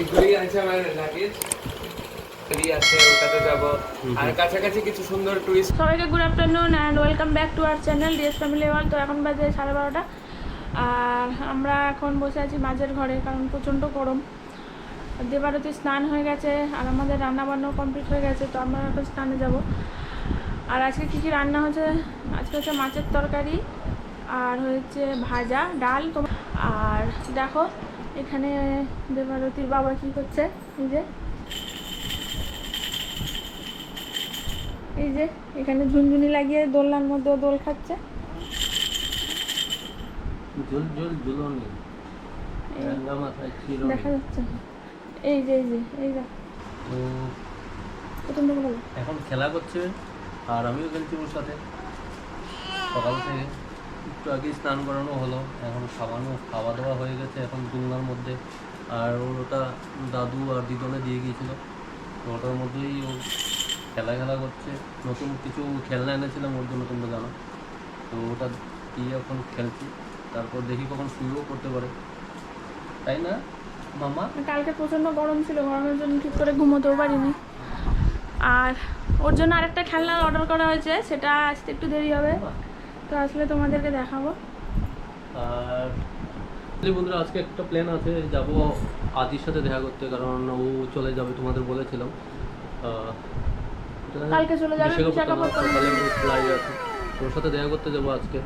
এগুলোই আছে আমার লাগেজ আছে ওটাতে যাব। আর কাছাকাছি কিছু সুন্দর টুরিস্ট সবাইকে good afternoon and welcome back to our channel DS family ওয়াল তো এখন বাজে সাড়ে বারোটা। আর আমরা এখন বসে আছি মাঝের ঘরে কারণ প্রচণ্ড গরম। দেবারতি স্নান হয়ে গেছে আর আমাদের রান্না বান্নাও কমপ্লিট হয়ে গেছে তো আমরা এখন স্নানে যাব। আর আজকে কী কী রান্না হচ্ছে? আজকে হচ্ছে মাছের তরকারি আর হচ্ছে ভাজা ডাল। তো আর দেখো এখানে দেবারতির বাবা কী করছে? এই যে। এই যে এখানে ঝুনঝুনি লাগিয়ে দোলনার মধ্যে দোল খাচ্ছে। দেখা যাচ্ছে। এই যে এই যে এই যে। এখন খেলা করছে আর আমিও খেলছি ওর সাথে। সকাল থেকে। একটু আগে স্নান করানো হলো। এখন খাওয়ানো খাওয়া দাওয়া হয়ে গেছে এখন দুলনার মধ্যে। আর ওর ওটা দাদু আর দিদনে দিয়ে গিয়েছিল। তো ওটার মধ্যেই ও খেলা খেলা করছে। নতুন কিছু খেলনা এনেছিলাম ওর জন্য তোমরা জানো। তো ওটা দিয়ে এখন খেলছি। তারপর দেখি কখন শুয়েও করতে পারে। তাই না মামা? কালকে প্রচণ্ড গরম ছিল। গরমের জন্য ঠিক করে ঘুমোতেও পারিনি। আর ওর জন্য আরেকটা খেলনা অর্ডার করা হয়েছে। সেটা আসতে একটু দেরি হবে। তো আসলে তোমাদেরকে দেখাবো। আর বন্ধুরা আজকে একটা প্ল্যান আছে যাব আদির সাথে দেখা করতে কারণ ও চলে যাবে তোমাদের বলেছিলাম। কালকে চলে যাবে, ওর সাথে দেখা করতে যাব আজকে।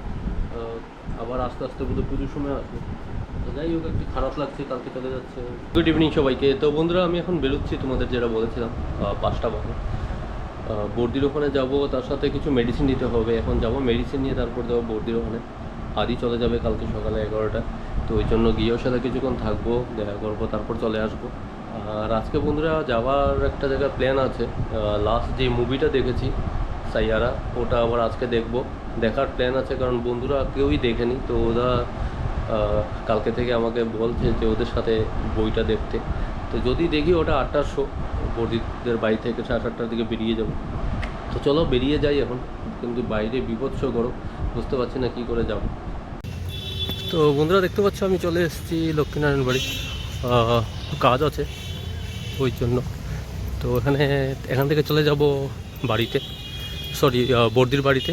আবার আস্তে আস্তে বোধহয় পুজোর সময় আসবে। যাই হোক একটু খারাপ লাগছে কালকে চলে যাচ্ছে। গুড ইভিনিং সবাইকে। তো বন্ধুরা আমি এখন বেরোচ্ছি তোমাদের যেটা বলেছিলাম পাঁচটা বাজে। বর্দির ওখানে যাব, তার সাথে কিছু মেডিসিন নিতে হবে। এখন যাব মেডিসিন নিয়ে, তারপর যাব বর্দির ওখানে। আদি চলে যাবে কালকে সকালে এগারোটা। তো ওই জন্য গিয়ে ওর সাথে কিছুক্ষণ থাকব, দেখা করব, তারপর চলে আসব। আর আজকে বন্ধুরা যাওয়ার একটা জায়গায় প্ল্যান আছে। লাস্ট যে মুভিটা দেখেছি, সাইয়ারা, ওটা আবার আজকে দেখব। দেখার প্ল্যান আছে, কারণ বন্ধুরা কেউই দেখেনি। তো ওরা কালকে থেকে আমাকে বলছে যে ওদের সাথে বইটা দেখতে। তো যদি দেখি ওটা আটটার শো বর্দিদের বাড়ি থেকে সাড়ে সাতটার দিকে বেরিয়ে যাব। তো চলো বেরিয়ে যাই এখন, কিন্তু বাইরে বিভৎস গরম, বুঝতে পারছি না কী করে যাব। তো বন্ধুরা দেখতে পাচ্ছ, আমি চলে এসেছি লক্ষ্মীনারায়ণ বাড়ি। কাজ আছে ওই জন্য। তো এখানে, এখান থেকে চলে যাব বাড়িতে। সরি বর্দির বাড়িতে।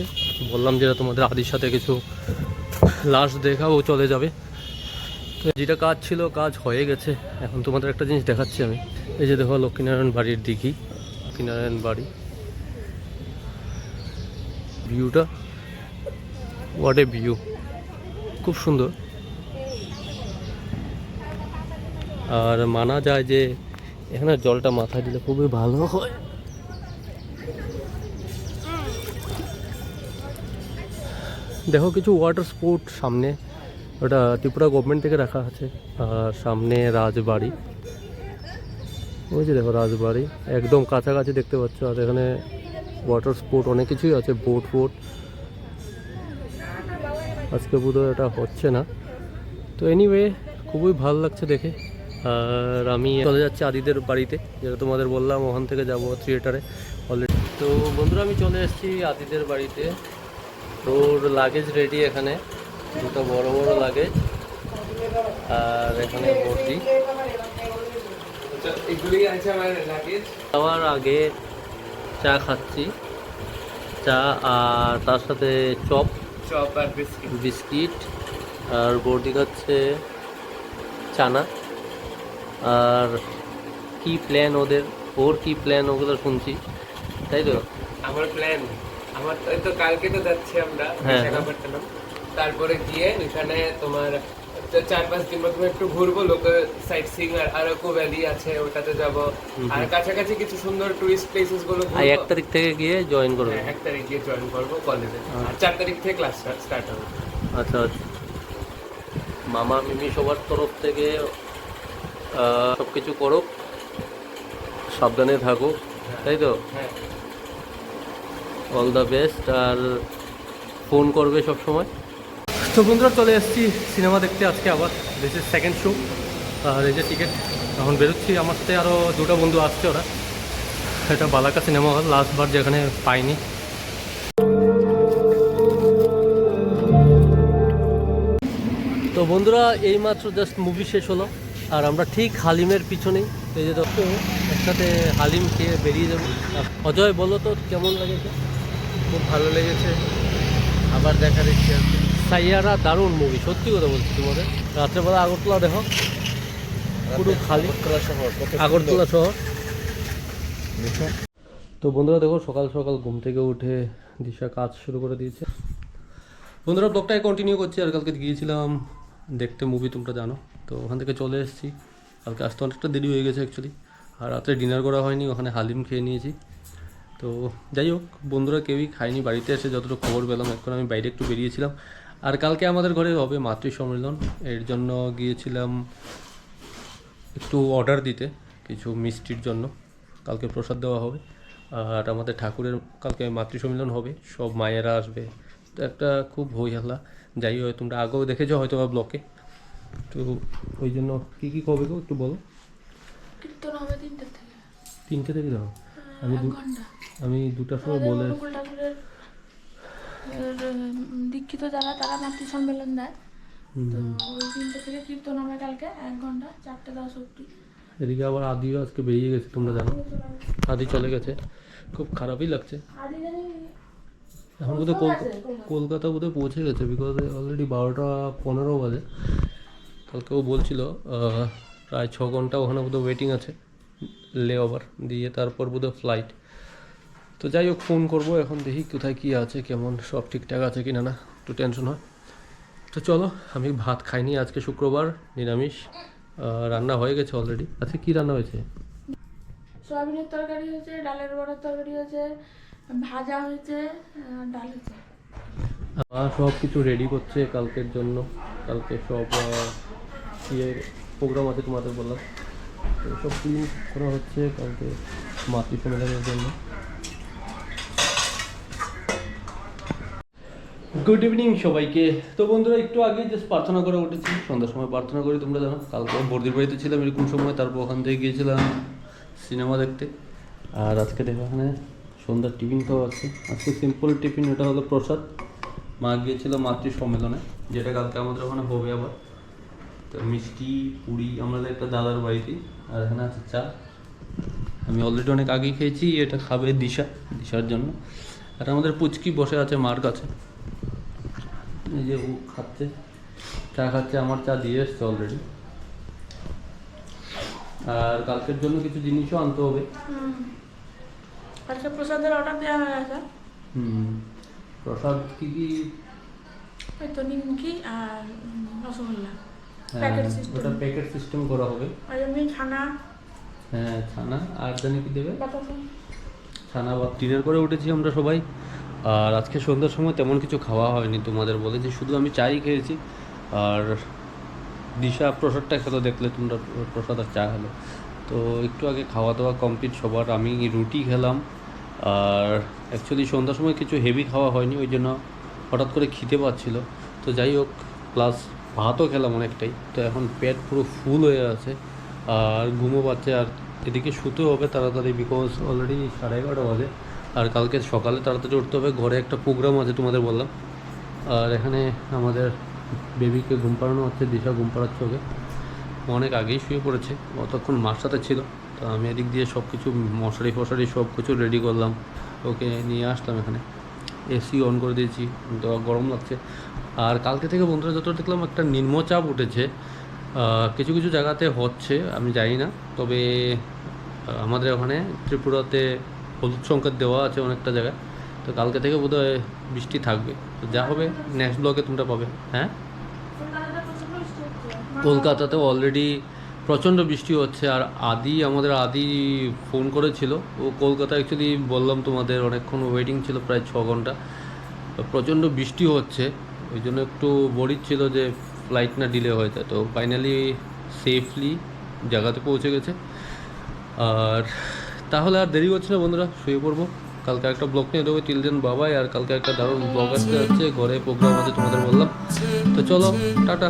বললাম যেটা তোমাদের আদির সাথে কিছু লাস্ট দেখা ও চলে যাবে। যেটা কাজ ছিল, কাজ হয়ে গেছে। এখন তোমাদের একটা জিনিস দেখাচ্ছি আমি। এই যে দেখো লক্ষ্মীনারায়ণ বাড়ির দিঘি, লক্ষ্মীনারায়ণ বাড়ি। ভিউটা হোয়াট এ ভিউ খুব সুন্দর। আর মানা যায় যে, এখানে জলটা মাথায় দিলে খুবই ভালো হয়। দেখো কিছু ওয়াটার স্পোর্ট সামনে। ওটা ত্রিপুরা গভর্নমেন্ট থেকে রাখা আছে। আর সামনে রাজবাড়ি। ওই যে দেখো রাজবাড়ি। একদম কাছাকাছি দেখতে পাচ্ছ। আর এখানে ওয়াটার স্পোর্ট অনেক কিছুই আছে বোট ফোট আজকে বোধহয় এটা হচ্ছে না। তো এনিওয়ে খুবই ভালো লাগছে দেখে। আর আমি চলে যাচ্ছি আদিদের বাড়িতে, যেটা তোমাদের বললাম, ওখান থেকে যাব থিয়েটারে অলরেডি তো বন্ধুরা, আমি চলে এসেছি আদিদের বাড়িতে। তোর লাগেজ রেডি এখানে। দুটো বড় বড় লাগে আর এখানে ভর্তি আমার আগে চা খাচ্ছি। চা আর তার সাথে চপ চপ আর বিস্কিট। বিস্কিট আর বর্দি খাচ্ছে চানা। আর কি প্ল্যান ওদের? ওর কি প্ল্যান ওগুলো শুনছি। তাই তো? আমার প্ল্যান আমার তো- তো কালকে তো যাচ্ছি আমরা হ্যাঁ। তারপরে গিয়ে ওইখানে তোমার চার পাঁচ দিন প্রথমে একটু ঘুরবো লোকাল সাইট সিং আর আরকো ভ্যালি আছে ওটাতে যাব। আর কাছাকাছি কিছু সুন্দর টুরিস্ট প্লেসেসগুলো আর এক তারিখ থেকে গিয়ে জয়েন করবে? হ্যাঁ, এক তারিখ গিয়ে জয়েন করব কলেজে আর চার তারিখ থেকে ক্লাস স্টার্ট হবে। আচ্ছা আচ্ছা। মামা মিমি সবার তরফ থেকে সব কিছু করো সাবধানে থাকো তাই তো? হ্যাঁ। অল দ্য বেস্ট আর ফোন করবে সব সময় তো বন্ধুরা, চলে এসেছি সিনেমা দেখতে। আজকে আবার দিস ইজ সেকেন্ড শো আর এই যে টিকিট এখন বেরোচ্ছি। আমার সাথে আরও দুটো বন্ধু আসছে ওরা। এটা বালাকা সিনেমা হল লাস্টবার যেখানে পাইনি। তো বন্ধুরা, এইমাত্র জাস্ট মুভি শেষ হলো। আর আমরা ঠিক হালিমের পিছনেই। এই যে দেখো, একসাথে হালিম খেয়ে বেরিয়ে যাব। অজয়, বলো তো, কেমন লেগেছে? খুব ভালো লেগেছে। আবার দেখার ইচ্ছে আছে সাইয়ারা দারুণ মুভি সত্যি কথা বলছি তোমাদের। রাত্রেবেলা আগরতলা দেখো। পুরো খালি। আগরতলা শহর তো বন্ধুরা দেখো সকাল সকাল ঘুম থেকে উঠে দিশা কাজ শুরু করে দিয়েছে। বন্ধুরা ব্লগটাই কন্টিনিউ করছি আর কালকে গিয়েছিলাম দেখতে মুভি তোমরা জানো। তো ওখান থেকে চলে এসেছি। কালকে আসতে অনেকটা দেরি হয়ে গেছে অ্যাকচুয়ালি আর রাত্রে ডিনার করা হয়নি ওখানে হালিম খেয়ে নিয়েছি। তো যাই হোক বন্ধুরা কেউই খায়নি বাড়িতে এসে যতটুকু খবর পেলাম এখন আমি বাইরে একটু বেরিয়েছিলাম। আর কালকে আমাদের ঘরে হবে মাতৃ সম্মেলন এর জন্য গিয়েছিলাম একটু অর্ডার দিতে কিছু মিষ্টির জন্য। কালকে প্রসাদ দেওয়া হবে। আর আমাদের ঠাকুরের কালকে মাতৃ সম্মেলন হবে। সব মায়েরা আসবে। তো একটা খুব হই হাল্লা যাই হয় তোমরা আগেও দেখেছ হয়তো বা ব্লকে। তো ওই জন্য কী কী কবে গো একটু বলো? কীর্তন হবে তিনটের থেকে। তিনটে থেকে দাও আমি এক আমি দুটার সময় বলে অনুকূল ঠাকুরের এর, উম, দীক্ষিত যারা তারা মাতৃ সম্মেলন দেয়। তো ওই তিনটে থেকে কীর্তন হবে কালকে এক ঘণ্টা চারটে দশ অব্দি এদিকে আবার আদিও আজকে বেরিয়ে গেছে তোমরা জানো। আদি চলে গেছে। খুব খারাপই লাগছে। এখন বোধহয় কল- কলকাতা? বোধহয় পৌঁছে গেছে বিকজ অলরেডি বারোটা পনেরো বাজে। কালকে ও বলছিল প্রায় ছ ঘণ্টা ওখানে বোধহয় ওয়েটিং আছে লে ওভার দিয়ে তারপর বোধহয় ফ্লাইট তো যাই হোক ফোন করব এখন দেখি কোথায় কী আছে কেমন সব ঠিকঠাক আছে কি না না একটু টেনশন হয়। তো চলো আমি ভাত খাইনি আজকে শুক্রবার নিরামিষ। রান্না হয়ে গেছে অলরেডি আজকে কী রান্না হয়েছে? সয়াবিনের তরকারি হয়েছে ডালের বড়ার তরকারি হয়েছে ভাজা হয়েছে আর ডাল হয়েছে। মা সব কিছু রেডি করছে কালকের জন্য। কালকে সব ইয়ে প্রোগ্রাম আছে তোমাদের বললাম তো সব ক্লিন করা হচ্ছে কালকে মাতৃ সম্মেলনের জন্য। গুড ইভিনিং সবাইকে। তো বন্ধুরা, একটু আগে জাস্ট প্রার্থনা করে উঠেছি। সন্ধ্যার সময় প্রার্থনা করি, তোমরা জানো। কালকে বর্দির বাড়িতে ছিলাম, এরকম সময়, তারপর ওখান থেকে গিয়েছিলাম সিনেমা দেখতে। আর আজকে দেখো এখানে সন্ধ্যার টিফিন খাওয়া আছে। আজকে সিম্পল টিফিন, এটা হলো প্রসাদ। মা গিয়েছিল মাতৃ সম্মেলনে যেটা কালকে আমাদের ওখানে হবে আবার। তো মিষ্টি, পুরি, আমাদের একটা দাদার বাড়িতে আর এখানে আছে চা। আমি অলরেডি অনেক আগেই খেয়েছি, এটা খাবে দিশা, দিশার জন্য। আর আমাদের পুচকি বসে আছে, মার কাছে। এই যে ও খাচ্ছে চা খাচ্ছে আমার চা দিয়ে এসছে অলরেডি আর কালকের জন্য কিছু জিনিসও আনতে হবে। আজকে প্রসাদের অর্ডার দেওয়া হয়ে গেছে। হুম। প্রসাদ কি কি? ওই তো নিমকি আর রসগোল্লা। হ্যাঁ, সিস্টেম ওটা প্যাকেট সিস্টেম করা হবে। আর এমনি ছানা। হ্যাঁ ছানা। আর জানি কি দেবে? ছানা বা ডিনার করে উঠেছি আমরা সবাই। আর আজকে সন্ধ্যার সময় তেমন কিছু খাওয়া হয়নি তোমাদের বলে, যে শুধু আমি চাই খেয়েছি। আর দিশা প্রসাদটা খেলো, দেখলে তোমরা প্রসাদ আর চা খেলো। তো একটু আগে খাওয়া দাওয়া কমপ্লিট সবার, আমি রুটি খেলাম। আর অ্যাকচুয়ালি সন্ধ্যার সময় কিছু হেভি খাওয়া হয়নি, ওই জন্য হঠাৎ করে খিদে পাচ্ছিল। তো যাই হোক প্লাস ভাতও খেলাম অনেকটাই। তো এখন পেট পুরো ফুল হয়ে আছে। আর ঘুমও পাচ্ছে আর এদিকে শুতে হবে তাড়াতাড়ি বিকজ অলরেডি সাড়ে এগারোটা বাজে। আর কালকে সকালে তাড়াতাড়ি উঠতে হবে। ঘরে একটা প্রোগ্রাম আছে তোমাদের বললাম। আর এখানে আমাদের বেবিকে ঘুম পাড়ানো হচ্ছে, দিশা ঘুম পাড়াচ্ছে ওকে। অনেক আগেই শুয়ে পড়েছে, অতক্ষণ মার সাথে ছিল। তো আমি এদিক দিয়ে সব কিছু মশারি ফশারি সব কিছু রেডি করলাম। ওকে নিয়ে আসলাম এখানে। এসি অন করে দিয়েছি গরম লাগছে। আর কালকে থেকে বন্ধুরা যত দেখলাম একটা নিম্নচাপ উঠেছে। কিছু কিছু জায়গাতে হচ্ছে, আমি জানি না। তবে আমাদের ওখানে ত্রিপুরাতে হলুদ সংকেত দেওয়া আছে অনেকটা জায়গায়, তো কালকে থেকে বোধহয় বৃষ্টি থাকবে। তো যা হবে নেক্সট ব্লগে তোমরা পাবে। হ্যাঁ? কলকাতাতে অলরেডি প্রচণ্ড বৃষ্টি হচ্ছে, আর আদি, আমাদের আদি ফোন করেছিল। ও কলকাতা অ্যাকচুয়ালি বললাম তোমাদের, অনেকক্ষণ ওয়েটিং ছিল, প্রায় ছ ঘণ্টা। প্রচণ্ড বৃষ্টি হচ্ছে, ওই জন্য একটু বরির ছিল যে ফ্লাইট না ডিলে হয়ে যায়। তো ফাইনালি সেফলি জায়গাতে পৌঁছে গেছে। আর তাহলে আর দেরি হচ্ছে না, বন্ধুরা। শুয়ে পড়ব। কালকে একটা ব্লগ নিয়ে দেবো চিলড্রেন বাবাই, আর কালকে একটা দারুণ ব্লগ আসতে যাচ্ছে ঘরে প্রোগ্রাম আছে তোমাদের বললাম। তো চলো, টাটা।